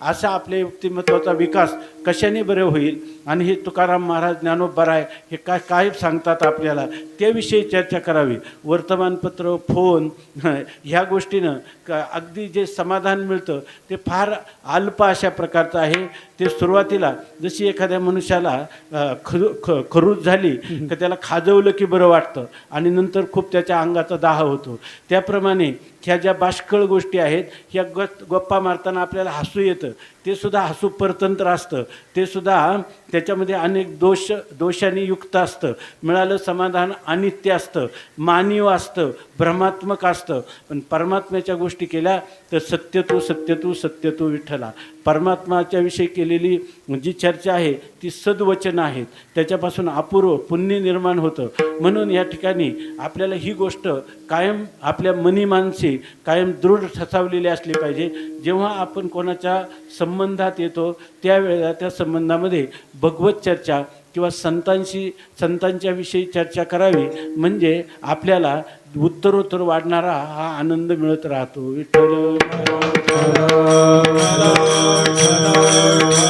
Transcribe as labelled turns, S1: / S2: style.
S1: असा आपल्या व्यक्तिमत्वाचा विकास कशाने बरे होईल? आणि हे तुकाराम महाराज ज्ञानोबराय हे काय काय सांगतात आपल्याला? त्याविषयी चर्चा करावी. वर्तमानपत्र फोन ह्या गोष्टीनं क अगदी जे समाधान मिळतं ते फार अल्प अशा प्रकारचं आहे. ते सुरुवातीला जशी एखाद्या मनुष्याला खरू ख खरूज झाली का त्याला खाजवलं की बरं वाटतं. आणि नंतर खूप त्याच्या अंगाचा दाह होतो. त्याप्रमाणे ह्या ज्या बाष्कळ गोष्टी आहेत ह्या ग गप्पा मारताना आपल्याला हसू येतं. ते सुद्धा हसू परतंत्र असतं ते सुद्धा त्याच्यामध्ये अनेक दोष दोषांनी युक्त असतं. मिळालं समाधान अनित्य असतं मानीव असतं भ्रमात्मक असतं. पण परमात्म्याच्या गोष्टी केल्या तर सत्य तू सत्य तू सत्य तू विठ्ठला. परमात्माच्या विषयी केलेली जी चर्चा आहे ती सद्वचन आहेत. त्याच्यापासून अपूर्व पुण्य निर्माण होतं. म्हणून या ठिकाणी आपल्याला ही गोष्ट कायम आपल्या मनी मानसी कायम दृढ ठसावलेली असली पाहिजे. जेव्हा आपण कोणाच्या संबंधात येतो त्यावेळेला त्या संबंधामध्ये भगवत चर्चा किंवा संतांशी संतांच्या विषयी चर्चा करावी म्हणजे आपल्याला उत्तरोत्तर वाढणारा हा आनंद मिळत राहतो. विठ्ठल.